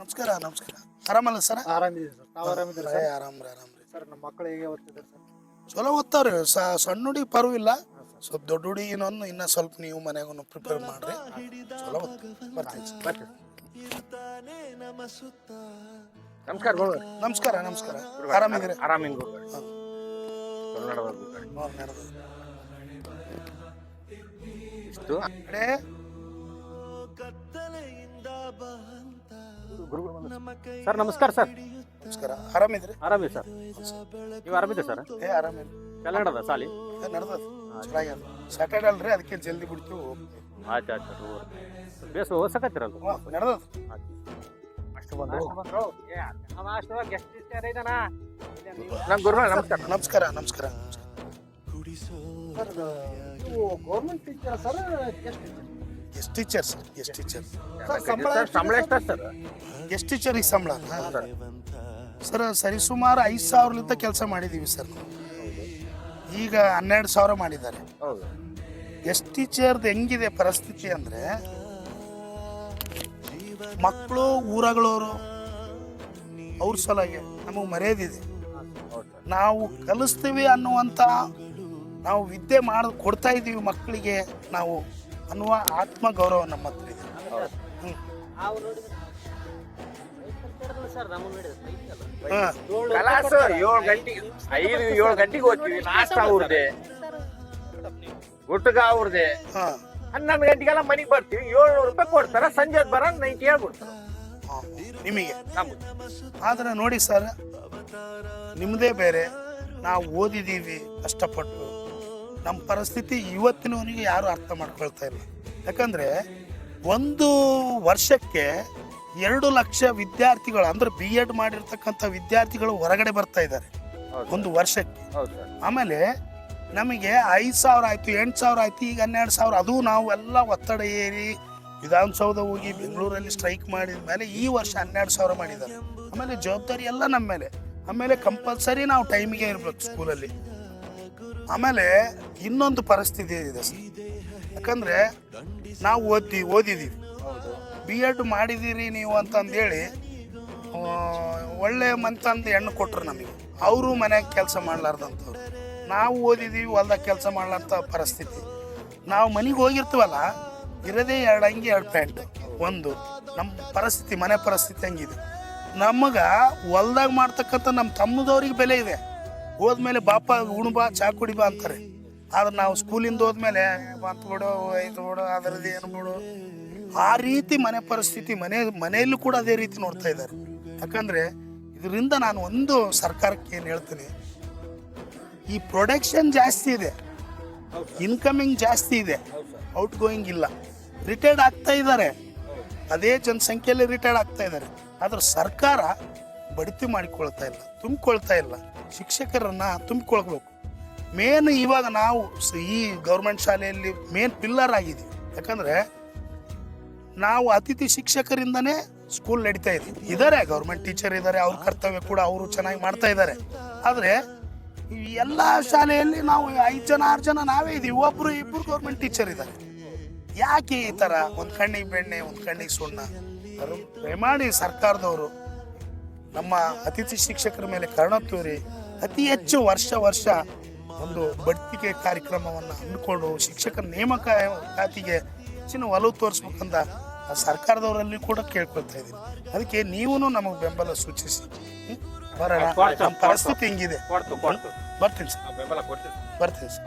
ನಮಸ್ಕಾರ ನಮಸ್ಕಾರ. ಆರಾಮಲ್ಲ ಸರ್? ಆರಾಮಿದೆ ಸರ್. ತಾವು ಸರ್? ಏ ರೀ ಆರಾಮ್ರಿ ಆರಾಮ್ರಿ ಸರ್ ನಮ್ಮ ಮಕ್ಕಳು ಹೇಗೆ ಓದ್ತಿದ್ದಾರೆ ಸರ್? ಚಲೋ ಓದ್ತಾವ್ರಿ. ಸ- ಸಣ್ಣ ಹುಡುಗಿ ಪರವಿಲ್ಲ ಹಾಂ ಸ್ವಲ್ಪ ದೊಡ್ಡ ಹುಡುಗಿನೊಂದು ಇನ್ನ ಸ್ವಲ್ಪ ನೀವು ಮನೆಗೂ ಪ್ರಿಪೇರ್ ಮಾಡ್ರಿ. ಚಲೋ ಓದ್ತಾರೆ. ಬರ್ತೀನಿ ಸರ್. ಬರ್ತೀವಿ ನಮಸ್ಕಾರ ಗುರು. ನಮಸ್ಕಾರ ನಮಸ್ಕಾರ. ಆರಾಮಿದ್ದೀರಿ? ಆರಾಮಿಂಗ್ ಗುರು. ಹಾಂ. ಕನ್ನಡದ ಗುರು. ನೋಡ್ ನಡೆದು. ಸರ್ ನಮಸ್ಕಾರ ಸರ್. ನಮಸ್ಕಾರ. ಆರಾಮಿದ್ರಿ ಆರಾಮಿ ಸರ್. ನೀವು ಆರಾಮಿದ್ದೆ ಸರ್? ಏ ಆರಾಮಿದ್ರಿ ಕನ್ನಡದ ಸಾಲಿ? ಏ ನಡ್ದದ? ಚೆನ್ನಾಗ್ಯದ ಸ್ಯಾಟರ್ಡೆ ಅಲ್ರಿ? ಅದಕ್ಕೆ ಜಲ್ದಿ ಬಿಡ್ತೀವಿ ಆಯ್ತು ಆಯ್ತು ಬೇಸ್ ಓದ್ಸಕತ್ತೀರಲ್ಲ ಹ್ಞೂ ನಡ್ದದ. ಅಷ್ಟು ಬಂದು ನಮ್ಮ ಗುರು ನಮಸ್ಕಾರ. ನಮಸ್ಕಾರ ನಮಸ್ಕಾರ ಸರ್ ಗೌರ್ಮೆಂಟ್ ಟೀಚರ್ ಸರ್ ಎಷ್ಟು ಟೀಚರ್ ಸರ್ ಎಷ್ಟು ಟೀಚರ್ ಸರ್ ಸಂಬಳ ಎಷ್ಟ ಸರ್ ಎಷ್ಟು ಟೀಚರಿಗೆ ಸಂಬಳ. ಸರ್. ಸರಿಸುಮಾರು ಐದು ಸಾವಿರಲಿಂದ ಕೆಲಸ ಮಾಡಿದ್ದೀವಿ ಸರ್ ಈಗ ಹನ್ನೆರಡು ಸಾವಿರ ಮಾಡಿದ್ದಾರೆ. ಎಸ್ ಎಷ್ಟು ಟೀಚರ್ದು ಹೆಂಗಿದೆ ಪರಿಸ್ಥಿತಿ ಅಂದರೆ ಮಕ್ಕಳು ಊರಗಳವರು ಅವ್ರ ಸಲುವಾಗಿ ನಮಗೆ ಮರ್ಯಾದಿದೆ. ನಾವು ಕಲಿಸ್ತೀವಿ ಅನ್ನುವಂಥ ನಾವು ವಿದ್ಯೆ ಮಾಡಿ ಕೊಡ್ತಾ ಇದ್ದೀವಿ ಮಕ್ಕಳಿಗೆ ನಾವು ಅನ್ನುವ ಆತ್ಮ ಗೌರವ ನಮ್ಮ ಹತ್ರ ಇದೆ. ಹ್ಮ್. ಹಾ. ಕಲಾಸ ಏಳು ಗಂಟೆಗೆ ಐದು ಏಳು ಗಂಟೆಗೆ ಹೋಗ್ತೀವಿ. ಲಾಸ್ಟ್ ಅವ್ರದ್ದೆ ಊಟಗ ಅವ್ರದ್ದೆ. ಹನ್ನೊಂದು ಗಂಟೆಗೆಲ್ಲ ಮನೆಗೆ ಬರ್ತೀವಿ. ಏಳ್ನೂರು ರೂಪಾಯಿ ಕೊಡ್ತಾರ. ಸಂಜೆ ಬರ ನೈಟ್ ಹೇಳ್ಬಿಡ್ತಾರೆ. ನಿಮಗೆ. ಆದ್ರೆ ನೋಡಿ ಸರ್ ನಿಮ್ಮದೇ ಬೇರೆ. ನಾವು ಓದಿದ್ದೀವಿ ಕಷ್ಟಪಟ್ಟು. ನಮ್ಮ ಪರಿಸ್ಥಿತಿ ಇವತ್ತಿನವನಿಗೆ ಯಾರು ಅರ್ಥ ಮಾಡ್ಕೊಳ್ತಾ ಇಲ್ಲ. ಯಾಕಂದರೆ ಒಂದು ವರ್ಷಕ್ಕೆ ಎರಡು ಲಕ್ಷ ವಿದ್ಯಾರ್ಥಿಗಳು ಅಂದ್ರೆ ಬಿ ಎಡ್ ಮಾಡಿರ್ತಕ್ಕಂಥ ವಿದ್ಯಾರ್ಥಿಗಳು ಹೊರಗಡೆ ಬರ್ತಾ ಇದ್ದಾರೆ. ಒಂದು ವರ್ಷಕ್ಕೆ. ಆಮೇಲೆ ನಮಗೆ ಐದು ಸಾವಿರ ಆಯಿತು ಎಂಟು ಸಾವಿರ ಆಯಿತು ಈಗ ಹನ್ನೆರಡು ಸಾವಿರ. ಅದು ನಾವು ಎಲ್ಲ ಒತ್ತಡ ಏರಿ ವಿಧಾನಸೌಧ ಹೋಗಿ ಬೆಂಗಳೂರಲ್ಲಿ ಸ್ಟ್ರೈಕ್ ಮಾಡಿದ ಮೇಲೆ ಈ ವರ್ಷ ಹನ್ನೆರಡು ಸಾವಿರ ಮಾಡಿದ್ದಾರೆ. ಆಮೇಲೆ ಜವಾಬ್ದಾರಿ ಎಲ್ಲ ನಮ್ಮ ಮೇಲೆ. ಆಮೇಲೆ ಕಂಪಲ್ಸರಿ ನಾವು ಟೈಮಿಗೆ ಇರ್ಬೇಕು ಸ್ಕೂಲಲ್ಲಿ. ಆಮೇಲೆ ಇನ್ನೊಂದು ಪರಿಸ್ಥಿತಿ ಇದೆ ಸರ್. ಯಾಕಂದರೆ ನಾವು ಓದ್ತೀವಿ ಓದಿದೀವಿ. ಬಿ ಎಡ್ ಮಾಡಿದ್ದೀರಿ ನೀವು ಅಂತಂದೇಳಿ ಒಳ್ಳೆ ಒಳ್ಳೆ ಅಂತ ಹೆಣ್ಣು ಕೊಟ್ರು ನಮಗೆ. ಅವರು ಮನ್ಯಾಗ ಕೆಲಸ ಮಾಡ್ಲಾರ್ದಂಥವ್ರು. ನಾವು ಓದಿದೀವಿ, ಹೊಲ್ದಾಗ ಕೆಲಸ ಮಾಡ್ಲಾರ್ದ ಪರಿಸ್ಥಿತಿ. ನಾವು ಮನೆಗೆ ಹೋಗಿರ್ತೀವಲ್ಲ, ಇರೋದೇ ಎರಡು ಅಂಗಿ, ಎರಡು ಪ್ಯಾಂಟ್. ಒಂದು ನಮ್ಮ ಪರಿಸ್ಥಿತಿ, ಮನೆ ಪರಿಸ್ಥಿತಿ ಹಂಗಿದೆ. ನಮಗೆ ಹೊಲ್ದಾಗ ಮಾಡ್ತಕ್ಕಂಥ ನಮ್ಮ ತಮ್ಮದವ್ರಿಗೆ ಬೆಲೆ ಇದೆ. ಹೋದ್ಮೇಲೆ ಬಾಪ ಉಣ್ಬಾ ಚಾ ಕುಡಿಬಾ ಅಂತಾರೆ. ಆದ್ರೆ ನಾವು ಸ್ಕೂಲಿಂದ ಹೋದ್ಮೇಲೆ, ಬಂತು ಬಿಡು ಐದು ಬಿಡು, ಅದರದ್ದು ಏನು ಬಿಡು. ಆ ರೀತಿ ಮನೆ ಪರಿಸ್ಥಿತಿ ಮನೆ, ಮನೆಯಲ್ಲೂ ಕೂಡ ಅದೇ ರೀತಿ ನೋಡ್ತಾ ಇದ್ದಾರೆ. ಯಾಕಂದರೆ ಇದರಿಂದ ನಾನು ಒಂದು ಸರ್ಕಾರಕ್ಕೆ ಏನು ಹೇಳ್ತೀನಿ, ಈ ಪ್ರೊಡಕ್ಷನ್ ಜಾಸ್ತಿ ಇದೆ. ಇನ್ಕಮಿಂಗ್ ಜಾಸ್ತಿ ಇದೆ. ಔಟ್ ಗೋಯಿಂಗ್ ಇಲ್ಲ. ರಿಟೈರ್ಡ್ ಆಗ್ತಾ ಇದ್ದಾರೆ. ಅದೇ ಜನಸಂಖ್ಯೆಯಲ್ಲಿ ರಿಟೈರ್ಡ್ ಆಗ್ತಾ ಇದ್ದಾರೆ. ಆದ್ರೆ ಸರ್ಕಾರ ಬಡ್ತಿ ಮಾಡಿಕೊಳ್ತಾ ಇಲ್ಲ, ತುಂಬಿಕೊಳ್ತಾ ಇಲ್ಲ. ಶಿಕ್ಷಕರನ್ನ ತುಂಬಿಕೊಳ್ಬೇಕು. ಮೇನ್ ಇವಾಗ ನಾವು ಈ ಗೌರ್ಮೆಂಟ್ ಶಾಲೆಯಲ್ಲಿ ಮೇನ್ ಪಿಲ್ಲರ್ ಆಗಿದ್ದೀವಿ. ಯಾಕಂದ್ರೆ ನಾವು ಅತಿಥಿ ಶಿಕ್ಷಕರಿಂದನೇ ಸ್ಕೂಲ್ ನಡೀತಾ ಇದೆ. ಇದ್ದಾರೆ ಗೌರ್ಮೆಂಟ್ ಟೀಚರ್ ಇದ್ದಾರೆ ಅವ್ರ ಕರ್ತವ್ಯ ಕೂಡ ಅವರು ಚೆನ್ನಾಗಿ ಮಾಡ್ತಾ ಇದ್ದಾರೆ ಆದರೆ ಎಲ್ಲ ಶಾಲೆಯಲ್ಲಿ ನಾವು ಐದು ಜನ, ಆರು ಜನ ನಾವೇ ಇದೀವಿ. ಒಬ್ಬರು ಇಬ್ಬರು ಗೌರ್ಮೆಂಟ್ ಟೀಚರ್ ಇದ್ದಾರೆ ಯಾಕೆ ಈ ಥರ ಒಂದು ಕಣ್ಣಿಗೆ ಬೆಣ್ಣೆ, ಒಂದು ಕಣ್ಣಿಗೆ ಸುಣ್ಣ? ದಯಮಾಡಿ ಸರ್ಕಾರದವರು ನಮ್ಮ ಅತಿಥಿ ಶಿಕ್ಷಕರ ಮೇಲೆ ಕರುಣ ತೋರಿ ಅತಿ ಹೆಚ್ಚು ವರ್ಷ ವರ್ಷ ಒಂದು ಬಡ್ತಿಗೆ ಕಾರ್ಯಕ್ರಮವನ್ನು ಹಮ್ಮಿಕೊಂಡು ಶಿಕ್ಷಕರ ನೇಮಕಾತಿಗೆ ಹೆಚ್ಚಿನ ಒಲವು ತೋರಿಸ್ಬೇಕಂತ ಸರ್ಕಾರದವರಲ್ಲಿ ಕೂಡ ಕೇಳ್ಕೊಳ್ತಾ ಇದ್ದೀನಿ. ಅದಕ್ಕೆ ನೀವು ನಮಗೆ ಬೆಂಬಲ ಸೂಚಿಸಿ? ಬರೋಣ. ನಮ್ಮ ಪರಿಸ್ಥಿತಿ ಹಿಂಗಿದೆ. ಬರ್ತೀನಿ ಸರ್. ಬೆಂಬಲ ಕೊಡ್ತೀನಿ ಬರ್ತೀನಿ ಸರ್.